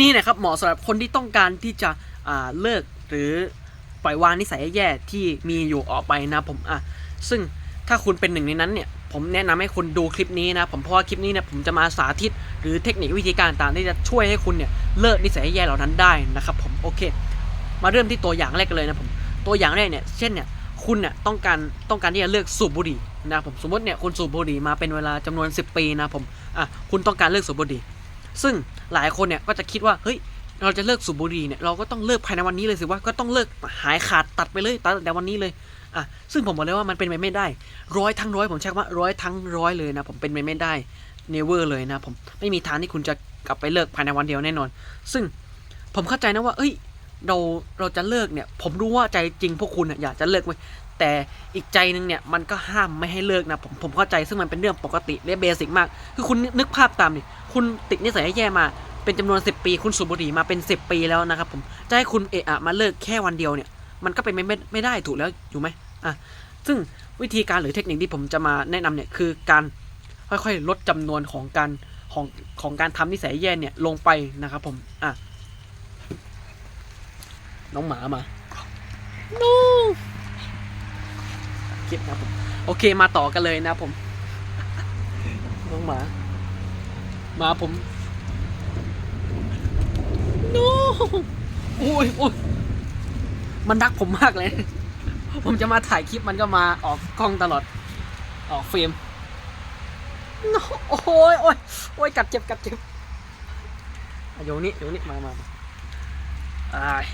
นี้นะครับเหมาะสำหรับคนที่ต้องการที่จะเลิกหรือปล่อยวางนิสัยแย่ๆที่มีอยู่ออกไปนะผมอะซึ่งถ้าคุณเป็นหนึ่งในนั้นเนี่ยผมแนะนำให้คุณดูคลิปนี้นะผมเพราะว่าคลิปนี้เนี่ยผมจะมาสาธิต หรือเทคนิควิธีการต่างๆที่จะช่วยให้คุณเนี่ยเลิกนิสัยแย่เหล่านั้นได้นะครับผมโอเค มาเริ่มที่ตัวอย่างแรกกันเลยนะผมตัวอย่างแรกเนี่ยเช่นเนี่ยคุณเนี่ยต้องการต้องการที่จะเลิกสูบบุหรี่นะผมสมมติเนี่ยคุณสูบบุหรี่มาเป็นเวลาจำนวน 10 ปีนะผมอะคุณต้องการเลิกสูบบุหรี่ ซึ่งหลายคนเนี่ยก็จะคิดว่าเฮ้ยเราจะเลิกสูบบุหรี่เนี่ยเราก็ต้องเลิกภายในวันนี้เลยสิว่าก็ต้องเลิกหายขาดตัดไปเลยตัดแต่วันนี้เลยอะซึ่งผมบอกเลยว่ามันเป็นไปไม่ได้ร้อยทั้งร้อยผมใช้คำว่าร้อยทั้งร้อยเลยนะผมเป็นไปไม่ได้ never เลยนะผมไม่มีทางที่คุณจะกลับไปเลิกภายในวันเดียวแน่นอน ซึ่งผมเข้าใจนะว่า เอ้ย เราเราจะเลิกเนี่ย ผมรู้ว่าใจจริงพวกคุณน่ะอยากจะเลิกไว้ แต่อีกใจหนึงเนี่ยมันก็ห้ามไม่ให้เลิกนะผมผมเข้าใจซึ่งมันเป็นเรื่องปกติและเบสิกมาก คือคุณนึกภาพตามดิคุณติดนิสัยแย่มาเป็นจำนวน 10 ปี คุณสูบบุหรี่มาเป็น 10 ปีแล้วนะครับผมจะให้คุณเอะอะมาเลิกแค่วันเดียวเนี่ย มันก็เป็นไม่ไม่ได้ถูกแล้วอยู่ไหมอะซึ่งวิธีการหรือเทคนิคที่ผมจะมาแนะนำเนี่ยคือการค่อยๆ ลดจำนวนของการของของการทำนิสัยแย่เนี่ยลงไปนะครับผมอะน้องหมามานู คลิปนะผมโอเคมาต่อกันเลยนะผมน้องหมาหมาผมนูโอ้ยโอ้ยมันรักผมมากเลย ผมจะมาถ่ายคลิปมันก็มาออกกล้องตลอด ออกเฟรมโน้โอ้ยโอ้ยโอ้ยกัดเจ็บกัดเจ็บอะโยนี่โยนี่มามามาอ้าย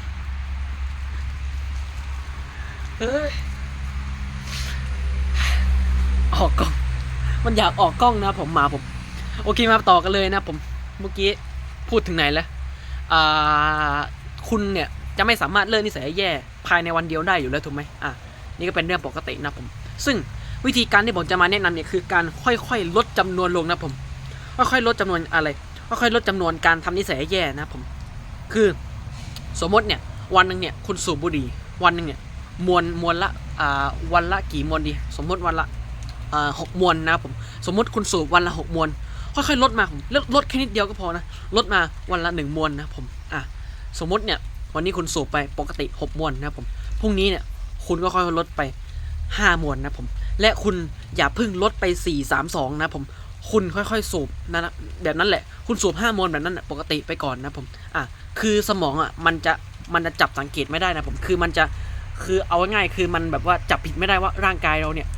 เฮ้ย ออกกล้อง มันอยากออกกล้องนะผมมาผม โอเคมาต่อกันเลยนะผมเมื่อกี้พูดถึงไหนแล้วอ่าคุณเนี่ยจะไม่สามารถเลิกนิสัยแย่ภายในวันเดียวได้อยู่แล้วถูกไหมอะนี่ก็เป็นเรื่องปกตินะผม ซึ่งวิธีการที่ผมจะมาแนะนำเนี่ยคือการค่อยๆ ลดจำนวนลงนะผม ค่อยๆลดจำนวนอะไร ค่อยๆลดจำนวนการทำนิสัยแย่นะผม คือสมมติเนี่ยวันหนึ่งเนี่ยคุณสูบบุหรี่วันหนึ่งเนี่ยมวลมวลละอ่าวันละกี่มวลดี สมมติวันละ หกมวลนะครับผมสมมติคุณสูบวันละหกมวลค่อยๆลดมาผมลดลดแค่นิดเดียวก็พอนะลดมาวันละหนึ่งมวลนะผมอะสมมติเนี่ยวันนี้คุณสูบไปปกติหกมวลนะผมพรุ่งนี้เนี่ยคุณก็ค่อยๆลดไปห้ามวลนะผมและคุณอย่าพิ่งลดไปสี่สามสองนะผมคุณค่อยๆสูบนะนะแบบนั้นแหละ คุณสูบห้ามวลแบบนั้นปกติไปก่อนนะผมอะคือสมองอะมันจะมันจะจับสังเกตไม่ได้นะผมคือมันจะคือเอาง่ายคือมันแบบว่าจับผิดไม่ได้ว่าร่างกายเราเนี่ย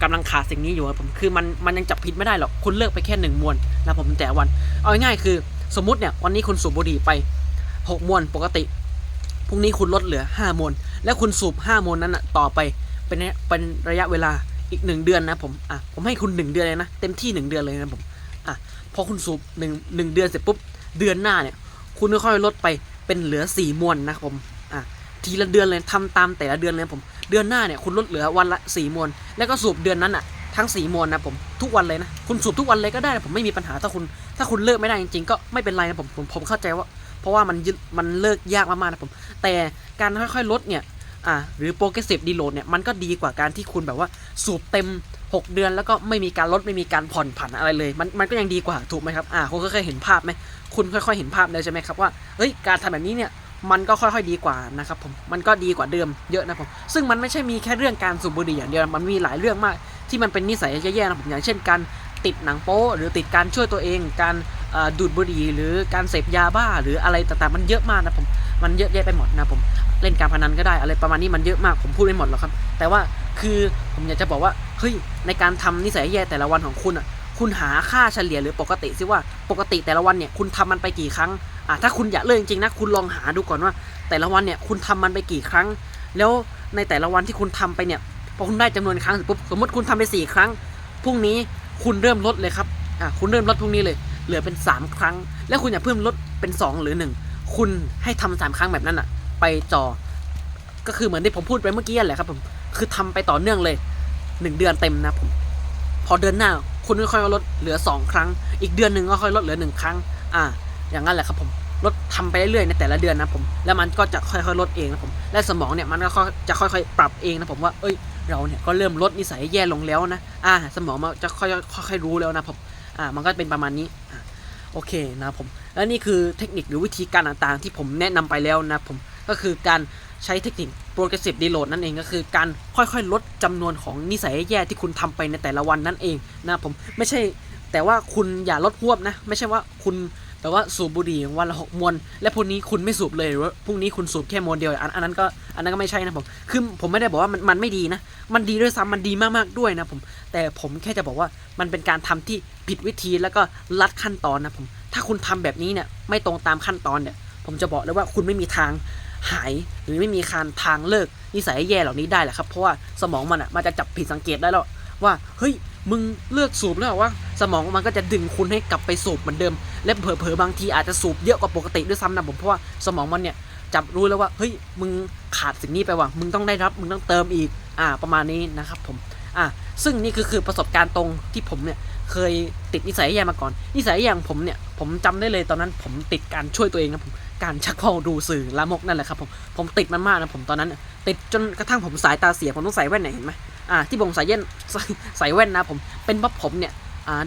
อ่ากำลังขาดสิ่งนี้อยู่ครับผมคือมันมันยังจับผิดไม่ได้หรอกคุณเลิกไปแค่หนึ่งมวนนะผมแต่วัน เอาง่ายๆคือ สมมติเนี่ยวันนี้คุณสูบบุหรี่ไปหกมวนปกติพรุ่งนี้คุณลดเหลือห้ามวน แล้วคุณสูบห้ามวนนั้นอะต่อไปเป็นระยเป็นระยะเวลาอีกหนึ่งเดือนนะผมอะผมให้คุณหนึ่งเดือนเลยนะเต็มที่หนึ่งเดือนเลยนะผมอะพอคุณสูบหนึ่งหนึ่งเดือนเสร็จปุ๊บเดือนหน้าเนี่ย คุณค่อยๆลดไปเป็นเหลือสี่มวนนะครับผมอะทีละเดือนเลยทำตามแต่ละเดือนเลยผม เดือนหน้าเนี่ยคุณลดเหลือวันละสี่มวน แล้วก็สูบเดือนนั้นอะทั้งสี่มวนนะผมทุกวันเลยนะคุณสูบทุกวันเลยก็ได้นะผมไม่มีปัญหาถ้าคุณ ถ้าคุณเลิกไม่ได้จริงๆก็ไม่เป็นไรนะผมผมผมเข้าใจว่า เพราะว่ามันมันเลิกยากมากๆนะผม แต่การค่อยๆลดเนี่ยอ่าหรือ progressive deload เนี่ยมันก็ดีกว่าการที่คุณแบบว่าสูบเต็ม 6 เดือนแล้วก็ไม่มีการลดไม่มีการผ่อนผันอะไรเลย มันมันก็ยังดีกว่าถูกไหมครับอ่าคุณก็เคยเห็นภาพไหมคุณค่อยๆเห็นภาพเลยใช่ไหมครับว่าเฮ้ยการทำแบบนี้เนี่ย มันก็ค่อยๆดีกว่านะครับผมมันก็ดีกว่าเดิมเยอะนะผมซึ่งมันไม่ใช่มีแค่เรื่องการสูบบุหรี่อย่างเดียวมันมีหลายเรื่องมาก ที่มันเป็นนิสัยแย่ๆนะผมอย่างเช่นการติดหนังโป๊หรือติดการช่วยตัวเอง การดูดบุหรี่หรือการเสพยาบ้าหรืออะไรต่างๆ มันเยอะมากนะผมมันเยอะแยะไปหมดนะผมเล่นการพนันก็ได้อะไรประมาณนี้มันเยอะมากผมพูดไม่หมดหรอกครับ แต่ว่าคือผมอยากจะบอกว่าเฮ้ยในการทำนิสัยแย่แต่ละวันของคุณอะคุณหาค่าเฉลี่ยหรือปกติซิว่าปกติแต่ละวันเนี่ยคุณทำมันไปกี่ครั้ง อะถ้าคุณอยากเลิกจริงๆนะคุณลองหาดูก่อนว่า แต่ละวันเนี่ยคุณทำมันไปกี่ครั้ง แล้วในแต่ละวันที่คุณทำไปเนี่ยพอคุณได้จำนวนครั้งเสร็จปุ๊บสมมติคุณทำไปสี่ครั้งพรุ่งนี้คุณเริ่มลดเลยครับอะคุณเริ่มลดพรุ่งนี้เลย เหลือเป็นสามครั้ง แล้วคุณอย่าเพิ่มลดเป็นสองหรือหนึ่งคุณให้ทำสามครั้งแบบนั้นอะ ไปจ่อก็คือเหมือนที่ผมพูดไปเมื่อกี้แหละครับผมคือทำไปต่อเนื่องเลยหนึ่งเดือนเต็มนะผมพอเดือนหน้าคุณค่อยๆลดเหลือสองครั้ง อีกเดือนหนึ่งก็ค่อยลดเหลือหนึ่งครั้ง อ่า อย่างนั้นแหละครับผมลดทำไปเรื่อยๆในแต่ละเดือนนะผม แล้วมันก็จะค่อยๆลดเองนะผม และสมองเนี่ยมันก็จะค่อยๆปรับเองนะผมว่า เอ้ย เราเนี่ยก็เริ่มลดนิสัยแย่ลงแล้วนะ อ่า สมองมันจะค่อยๆค่อยๆรู้แล้วนะผม อ่า มันก็เป็นประมาณนี้ อ่า โอเคนะผม และนี่คือเทคนิคหรือวิธีการต่างๆ ที่ผมแนะนำไปแล้วนะผม ก็คือการใช้เทคนิค progressive reload นั่นเองก็คือการค่อยๆ ลดจำนวนของนิสัยแย่ที่คุณทำไปในแต่ละวันนั่นเองนะผม ไม่ใช่ แต่ว่าคุณอย่าลดหวบนะ ไม่ใช่ว่าคุณ แบบว่าสูบบุหรี่วันละหกมวน และพรุ่งนี้คุณไม่สูบเลยหรือว่าพรุ่งนี้คุณสูบแค่มวนเดียวอันอันนั้นก็อันนั้นก็ไม่ใช่นะผมคือผมไม่ได้บอกว่ามันมันไม่ดีนะ มันดีด้วยซ้ำมันดีมากๆด้วยนะผม แต่ผมแค่จะบอกว่ามันเป็นการทำที่ผิดวิธีแล้วก็ลัดขั้นตอนนะผม ถ้าคุณทำแบบนี้เนี่ยไม่ตรงตามขั้นตอนเนี่ย ผมจะบอกเลยว่าคุณไม่มีทางหายหรือไม่มีการทางเลิกนิสัยแย่เหล่านี้ได้แหละครับเพราะว่าสมองมันอะมันจะจับผิดสังเกตได้แล้วว่าเฮ้ยมึงเลิกสูบแล้วว่า สมองมันก็จะดึงคุณให้กลับไปสูบเหมือนเดิม และเผลอๆบางทีอาจจะสูบเยอะกว่าปกติด้วยซ้ำนะผมเพราะว่าสมองมันเนี่ยจับรู้แล้วว่าเฮ้ยมึงขาดสิ่งนี้ไปว่ะมึงต้องได้รับมึงต้องเติมอีกอ่าประมาณนี้นะครับผมอ่าซึ่งนี่คือคือประสบการณ์ตรงที่ผมเนี่ยเคยติดนิสัยแย่มาก่อน นิสัยอย่างผมเนี่ยผมจำได้เลยตอนนั้นผมติดการช่วยตัวเองนะผมการชักเขว้าดูสื่อลามกนั่นแหละครับผมผมติดมันมากนะผมตอนนั้นติดจนกระทั่งผมสายตาเสียผมต้องใส่แว่นไหนเห็นไหมอ่าที่ผมใส่เย็นใส่แว่นนะผมเป็นเพราะผมเนี่ย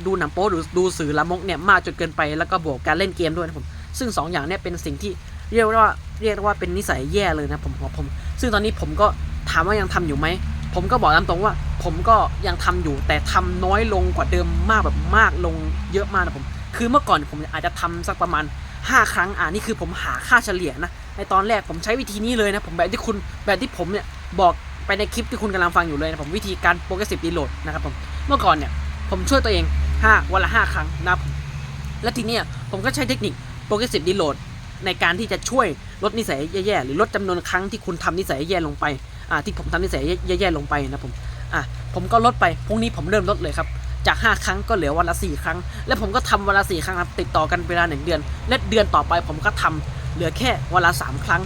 ดูหนังโป๊ดูดูสื่อละมกเนี่ยมากจนเกินไปแล้วก็บวกการเล่นเกมด้วยนะผมซึ่งสองอย่างเนี่ยเป็นสิ่งที่เรียกว่าเรียกว่าเป็นนิสัยแย่เลยนะผมของผม ซึ่งตอนนี้ผมก็ถามว่ายังทำอยู่ไหมผมก็บอกตามตรงว่า ผมก็ยังทำอยู่แต่ทำน้อยลงกว่าเดิมมากแบบมากลงเยอะมากนะผมคือเมื่อก่อนผมอาจจะทำสักประมาณ 5 ครั้งอ่านี่คือผมหาค่าเฉลี่ยนะในตอนแรกผมใช้วิธีนี้เลยนะผมแบบที่คุณแบบที่ผมเนี่ยบอกไปในคลิปที่คุณกำลังฟังอยู่เลยนะผมวิธีการโปรแกรมรีโหลดนะครับผมเมื่อก่อนเนี่ย ผมช่วยตัวเอง 5 วันละ 5 ครั้งนะครับ และทีเนี้ยผมก็ใช้เทคนิค progressive reload ในการที่จะช่วยลดนิสัยแย่ๆหรือลดจำนวนครั้งที่คุณทำนิสัยแย่ๆลงไปอ่าที่ผมทำนิสัยแย่ๆลงไปนะผมอะผมก็ลดไปพรุ่งนี้ผมเริ่มลดเลยครับจาก 5 ครั้งก็เหลือวันละ4ครั้ง และผมก็ทำวันละ4ครั้งครับติดต่อกันเวลา 1 เดือน และเดือนต่อไปผมก็ทำเหลือแค่วันละ3ครั้ง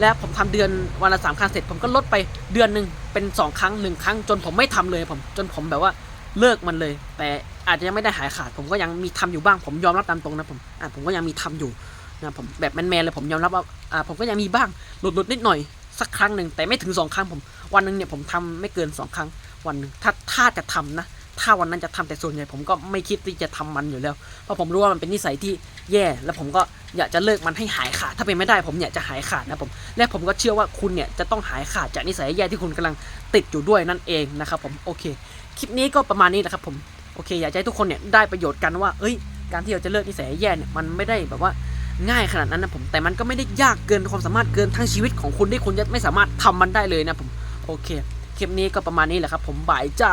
และผมทำเดือนวันละสามครั้งเสร็จ ผมก็ลดไปเดือนหนึ่งเป็น 2 ครั้ง 1 ครั้ง จนผมไม่ทำเลยผมจนผมแบบว่า เลิกมันเลย แต่อาจจะยังไม่ได้หายขาด ผมก็ยังมีทำอยู่บ้าง ผมยอมรับตามตรงนะผมอ่าผมก็ยังมีทำอยู่นะผมแบบแมนๆเลยผมยอมรับว่าอ่าผมก็ยังมีบ้างหลุดหลุดนิดหน่อยสักครั้งหนึ่งแต่ไม่ถึงสองครั้งผม วันหนึ่งเนี่ยผมทำไม่เกินสองครั้งวันหนึ่งถ้าถ้าจะทำนะถ้าวันนั้นจะทำแต่ส่วนใหญ่ผมก็ไม่คิดที่จะทำมันอยู่แล้ว เพราะผมรู้ว่ามันเป็นนิสัยที่แย่ แล้วผมก็อยากจะเลิกมันให้หายขาด ถ้าเป็นไม่ได้ผมอยากจะหายขาดนะผม และผมก็เชื่อว่าคุณเนี่ยจะต้องหายขาดจากนิสัยแย่ที่คุณกำลังติดอยู่ด้วยนั่นเองนะครับผม โอเค คลิปนี้ก็ประมาณนี้แหละครับผม โอเค อยากให้ทุกคนเนี่ยได้ประโยชน์กันว่า เอ้ย การที่เราจะเลิกนิสัยแย่เนี่ยมันไม่ได้แบบว่าง่ายขนาดนั้นนะผม แต่มันก็ไม่ได้ยากเกินความสามารถเกินทั้งชีวิตของคุณที่คุณจะไม่สามารถทำมันได้เลยนะผม โอเค คลิปนี้ก็ประมาณนี้แหละครับ ผมบายจ้า